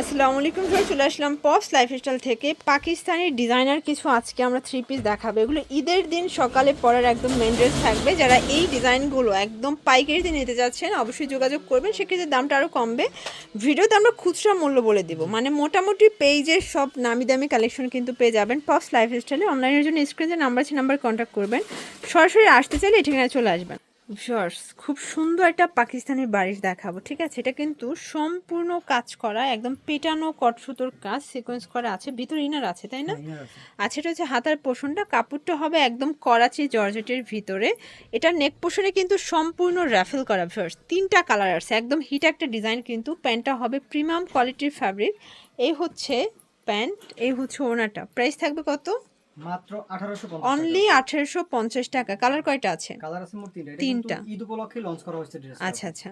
আসসালামু আলাইকুম ভাই চলে আসলাম পপস লাইফস্টাইল থেকে। পাকিস্তানি ডিজাইনার কিছু আজকে আমরা থ্রি পিস দেখাবো। এগুলো ঈদের দিন সকালে পরার একদম মেন ড্রেস থাকবে। যারা এই ডিজাইনগুলো একদম পাইকারিতে নিতে যাচ্ছেন, অবশ্যই যোগাযোগ করবেন। সেক্ষেত্রে দামটা আরও কমবে। ভিডিওতে আমরা খুচরা মূল্য বলে দিব। মানে মোটামুটি পেজের সব নামি দামি কালেকশন কিন্তু পেয়ে যাবেন পপস লাইফস্টাইলে অনলাইনের জন্য স্ক্রিনে নাম্বার আছে নাম্বার কন্ট্যাক্ট করবেন। সরাসরি আসতে চাইলে ঠিকানায় চলে আসবেন। জর্স খুব সুন্দর একটা পাকিস্তানি বাড়ির দেখাবো ঠিক আছে? এটা কিন্তু সম্পূর্ণ কাজ করা একদম পেটানো কটসুতোর কাজ সিকোয়েন্স করা আছে ভিতর ইনার আছে তাই না? আচ্ছা এটা হচ্ছে হাতার পোষণটা কাপড়টা হবে একদম করাচি জর্জেটের ভিতরে। এটা নেক পোষণে কিন্তু সম্পূর্ণ র্যাফেল করা ভিউয়ার্স তিনটা কালার আছে একদম হিট একটা ডিজাইন কিন্তু প্যান্টটা হবে প্রিমিয়াম কোয়ালিটির ফ্যাব্রিক এই হচ্ছে প্যান্ট এই হচ্ছে ওনাটা প্রাইস থাকবে কত? মাত্র 1850 অনলি আঠেরোশো পঞ্চাশ টাকা। কালার কয়টা আছে? কালার আছে মোট তিনটা। তিনটা। ঈদ উপলক্ষে লঞ্চ করা হয়েছে ড্রেস আচ্ছা আচ্ছা।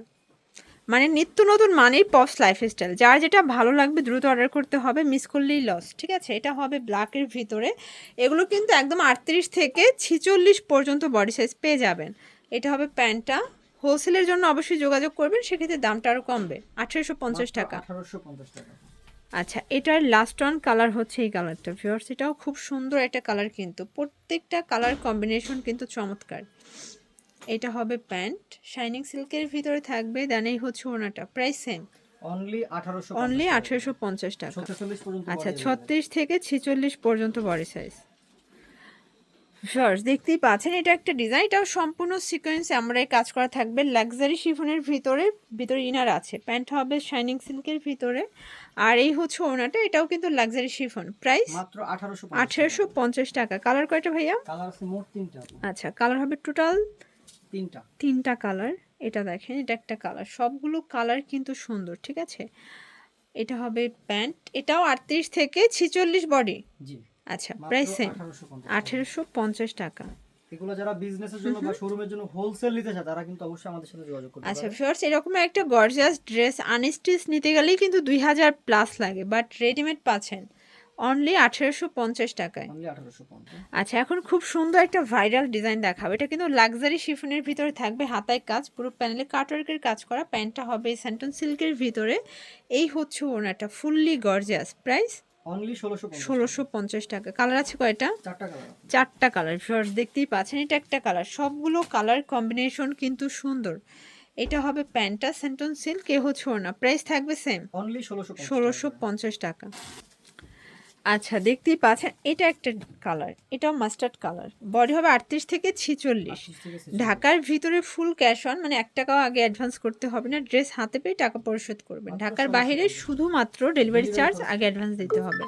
মানে নিত্য নতুন মানেই পপস লাইফস্টাইল যার যেটা ভালো লাগবে দ্রুত অর্ডার করতে হবে মিস করলেই লস ঠিক আছে? এটা হবে ব্ল্যাকের ভিতরে। এগুলো কিন্তু একদম আটত্রিশ থেকে ছিচল্লিশ পর্যন্ত বডি সাইজ পেয়ে যাবেন। এটা হবে প্যান্টটা। হোলসেলের জন্য অবশ্যই যোগাযোগ করবেন সেক্ষেত্রে দামটা আরও কমবে। আঠেরোশো পঞ্চাশ টাকা। 1850 টাকা। আচ্ছা এটার লাস্ট ওয়ান কালার হচ্ছে এই কালারটা ভিউয়ার্স এটাও খুব সুন্দর একটা কালার কিন্তু। প্রত্যেকটা কালার কম্বিনেশন কিন্তু চমৎকার। এটা হবে প্যান্ট শাইনিং সিল্কের ভিতরে থাকবে দেন এই হচ্ছে ওনাটা। প্রাইস সেম অনলি 1850 অনলি আঠেরোশো পঞ্চাশ টাকা। 46 পর্যন্ত আচ্ছা ছত্রিশ থেকে ছেচল্লিশ পর্যন্ত বডি সাইজ ফার্স্ট দেখতেই পাচ্ছেন এটা একটা ডিজাইন এটাও সম্পূর্ণ সিকোয়েন্সে আমরা কাজ করা থাকবে লাক্সারি শিফনের ভিতরে ভিতরে ইনার আছে প্যান্ট হবে শাইনিং সিল্কের ভিতরে আর এই হচ্ছে ওনাটা এটাও কিন্তু লাক্সারি শিফন প্রাইস মাত্র 1850 আঠেরোশো পঞ্চাশ টাকা কালার কয়টা ভাইয়া? কালার আছে মোট তিনটা। আচ্ছা কালার হবে টোটাল তিনটা। তিনটা কালার এটা দেখেন এটা একটা কালার সবগুলো কালার কিন্তু সুন্দর ঠিক আছে? এটা হবে প্যান্ট এটাও আটত্রিশ থেকে ছিচল্লিশ বডি জি। আচ্ছা প্রাইস সেম 1850 আঠেরোশো পঞ্চাশ টাকা। এগুলো যারা বিজনেসের জন্য বা শোরুমের জন্য হোলসেল নিতে চায় তারা কিন্তু অবশ্যই আমাদের সাথে যোগাযোগ করতে আচ্ছা ফিওর্স এরকম একটা গর্জিয়াস ড্রেস আনস্টিচ নিতে গেলেই কিন্তু দুই হাজার প্লাস লাগে বাট রেডিমেড পাচ্ছেন। অনলি আঠেরোশো পঞ্চাশ টাকায়। অনলি 1850 আচ্ছা এখন খুব সুন্দর একটা ভাইরাল ডিজাইন দেখাবো। এটা কিন্তু লাক্সারি শিফনের ভিতরে থাকবে হাতায় কাজ পুরো প্যানেলে কাটওয়ার্কের কাজ করা। প্যান্টটা হবে স্যান্টন সিল্কের ভিতরে। এই হচ্ছে ওনাটা ফুললি গর্জিয়াস প্রাইস অনলি 1650 ষোলোশো পঞ্চাশ টাকা। কালার আছে কয়টা? চারটা কালার চারটা কালার ফার্স্ট দেখতেই পাচ্ছেন এটা একটা কালার সবগুলো কালার কম্বিনেশন কিন্তু সুন্দর। এটা হবে প্যান্টটা সেন্টন সিল্ক এ হচ্ছে ওনা প্রাইস থাকবে সেম অনলি 1650 ষোলোশো পঞ্চাশ টাকা। আচ্ছা দেখতেই পাচ্ছেন এটা একটা কালার এটাও মাস্টার্ড কালার বডি হবে আটত্রিশ থেকে ছিচল্লিশ। ঢাকার ভিতরে ফুল ক্যাশ অন মানে এক টাকাও আগে অ্যাডভান্স করতে হবে না ড্রেস হাতে পেয়ে টাকা পরিশোধ করবেন। ঢাকার বাইরে শুধুমাত্র ডেলিভারি চার্জ আগে অ্যাডভান্স দিতে হবে।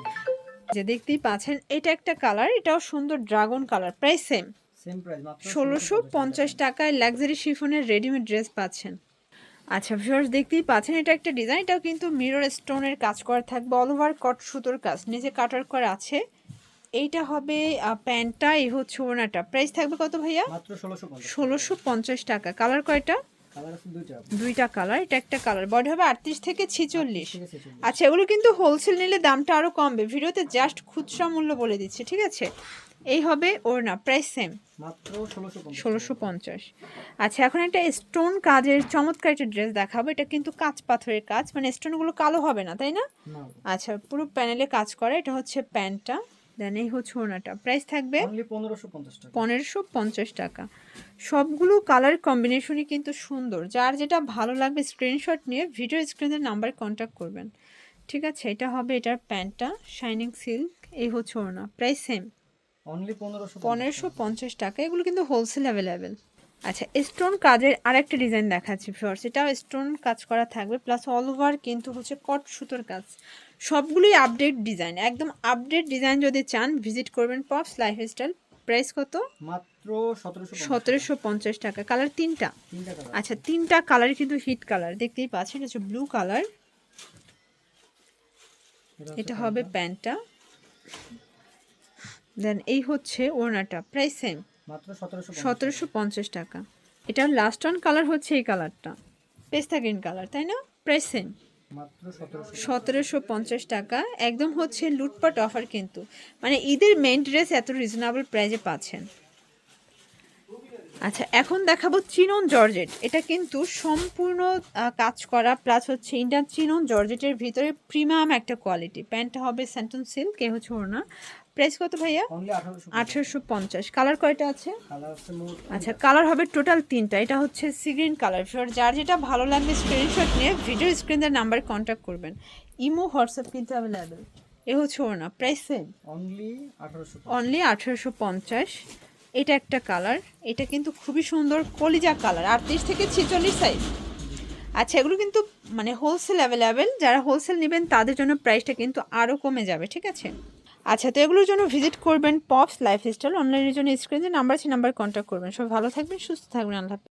যে দেখতেই পাচ্ছেন এটা একটা কালার এটাও সুন্দর ড্রাগন কালার প্রায় সেম ষোলোশো পঞ্চাশ টাকায় লাক্সারি শিফনের রেডিমেড ড্রেস পাচ্ছেন। আচ্ছা ভিউয়ার্স দেখতেই পাচ্ছেন এটা একটা ডিজাইন এটাও কিন্তু মিরর স্টোনের কাজ করা থাকবে অল ওভার কট সুতোর কাজ নিচে কাটার করা আছে। এইটা হবে প্যান্টটা এই হচ্ছে ওনাটা প্রাইস থাকবে কত ভাইয়া? মাত্র ষোলোশো পঞ্চাশ টাকা। কালার কয়টা? দুইটা। কালার এটা একটা কালার বডি হবে আটত্রিশ থেকে ছিচল্লিশ। আচ্ছা এগুলো কিন্তু হোলসেল নিলে দামটা আরও কমবে। ভিডিওতে জাস্ট খুচরা মূল্য বলে দিচ্ছে ঠিক আছে? এই হবে ওর না প্রাইস সেম মাত্র 1650 ষোলোশো পঞ্চাশ। আচ্ছা এখন একটা স্টোন কাজের চমৎকার একটা ড্রেস দেখাবো। এটা কিন্তু কাঁচ পাথরের কাজ মানে স্টোনগুলো কালো হবে না তাই না? আচ্ছা পুরো প্যানেলে কাজ করে এটা হচ্ছে প্যান্টটা দেন এই হচ্ছে ওনাটা প্রাইস থাকবে অনলি 1550 টাকা। পনেরোশো পঞ্চাশ টাকা। সবগুলো কালার কম্বিনেশনই কিন্তু সুন্দর। যার যেটা ভালো লাগবে স্ক্রিনশট নিয়ে ভিডিও স্ক্রিনের নাম্বার কন্ট্যাক্ট করবেন। ঠিক আছে এটা হবে এটার প্যান্টটা শাইনিং সিল্ক এই হচ্ছে ওনা প্রাইস সেম অনলি 1550 পনেরোশো পঞ্চাশ টাকা। এগুলো কিন্তু হোলসেল অ্যাভেলেবেল আচ্ছা স্টোন কাজের আরেকটা ডিজাইন দেখাচ্ছি ফ্লোর্স এটাও স্টোন কাজ করা থাকবে প্লাস অল ওভার কিন্তু হচ্ছে কট সুতোর কাজ। সবগুলোই আপডেট ডিজাইন একদম আপডেট ডিজাইন যদি চান ভিজিট করবেন পপস লাইফস্টাইল প্রাইস কত? মাত্র সতেরোশো পঞ্চাশ টাকা। কালার তিনটা। তিনটা আচ্ছা তিনটা কালার কিন্তু হিট কালার দেখতেই পাচ্ছেন হচ্ছে ব্লু কালার এটা হবে প্যান্টটা দেন এই হচ্ছে ওড়নাটা প্রাইস সেম মাত্র 1750 সতেরোশো পঞ্চাশ টাকা। এটার লাস্ট অন কালার হচ্ছে এই কালারটা পেস্তা গ্রিন কালার তাই না? প্রাইস সেম মাত্র 1750 সতেরোশো পঞ্চাশ টাকা। একদম হচ্ছে লুটপাট অফার কিন্তু। মানে ঈদের মেন ড্রেস এত রিজনেবল প্রাইজে পাচ্ছেন। আচ্ছা এখন দেখাবো চিনন জর্জেট। এটা কিন্তু সম্পূর্ণ কাজ করা প্লাস হচ্ছে ইন্ডিয়ান চিনন জর্জেটের ভিতরে প্রিমিয়াম একটা কোয়ালিটি প্যান্টটা হবে স্যান্টন সিল্ক এ হচ্ছে ওড়না। প্রাইস কত ভাইয়া? আঠারোশো পঞ্চাশ। কালার কয়টা আছে? আচ্ছা কালার হবে টোটাল তিনটা। এটা হচ্ছে সি গ্রিন কালার ফিওর যার যেটা ভালো লাগবে স্ক্রিনশট নিয়ে ভিডিও স্ক্রিনের নাম্বারে কন্ট্যাক্ট করবেন। ইমো হোয়াটসঅ্যাপ কিন্তু অ্যাভেলেবেল এ হচ্ছে ওর না প্রাইস সেম অনলি আঠেরোশো পঞ্চাশ। এটা একটা কালার এটা কিন্তু খুবই সুন্দর কলিজা কালার আটত্রিশ থেকে ছেচল্লিশ সাইজ আচ্ছা এগুলো কিন্তু মানে হোলসেল অ্যাভেলেবেল যারা হোলসেল নেবেন তাদের জন্য প্রাইসটা কিন্তু আরও কমে যাবে ঠিক আছে? আচ্ছা তো এগুলোর জন্য ভিজিট করবেন পপস লাইফস্টাইল অনলাইনের জন্য স্ক্রিনে নাম্বার আছে নাম্বার কন্ট্যাক্ট করবেন সব ভালো থাকবেন, সুস্থ থাকবেন, আল্লাহ।